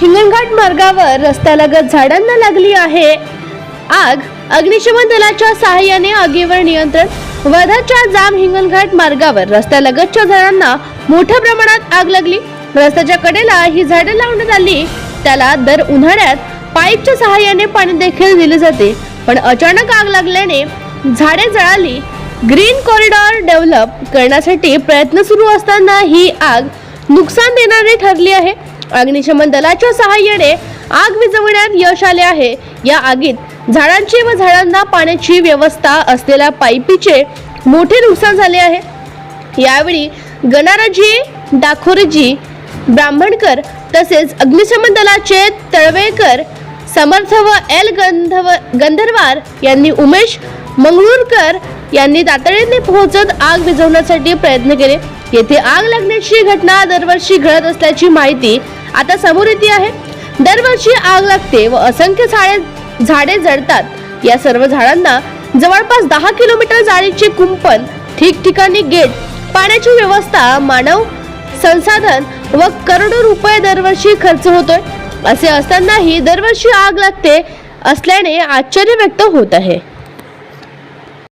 हिंगणघाट मार्गावर रस्त्यालगत झाडांना लागली आहे. आग अग्निशमन दलाच्या सहाय्याने आगीवर नियंत्रण. वधाच्या जाम हिंगणघाट मार्गावर रस्त्यालगतच्या झाडांना मोठ्या प्रमाणात आग लागली. रस्त्याच्या कडेला ही झाडं लावण्यात आली. त्याला दर उन्हाळ्यात पाईपच्या सहाय्याने पाणी देखील दिले जाते. पण अचानक आग लागल्याने झाडे जळाली. ग्रीन कॉरिडॉर डेव्हलप करण्यासाठी प्रयत्न सुरू असताना ही आग नुकसान देणारी ठरली आहे. अग्निशमन दलाच्या सहाय्याने आग विझवण्यात यश आले आहे. या आगीत झाडांची व झाडांना पाण्याची व्यवस्था असलेल्या पाईपीचे मोठे नुकसान झाले आहे. यावेळी गणाराजी डाखोरजी ब्राह्मणकर तसेच अग्निशमन दलाचे तळवेकर समर्थ व एल गंधव गंधर्वार यांनी उमेश मंगळूरकर यांनी तातडीने पोहोचत आग विझवण्यासाठी प्रयत्न केले. येथे आग लागण्याची घटना दरवर्षी घडत असल्याची माहिती आता समोर येते आहे. दरवर्षी आग लागते व असंख्य झाडे झाडे जळतात. या सर्व झाडांना जवळपास दहा किलोमीटर जाळीचे कुंपण ठिकठिकाणी गेट पाण्याची व्यवस्था मानव संसाधन व करोडो रुपये दरवर्षी खर्च होतोय. असे असतानाही दरवर्षी आग लागते असल्याने आश्चर्य व्यक्त होत आहे.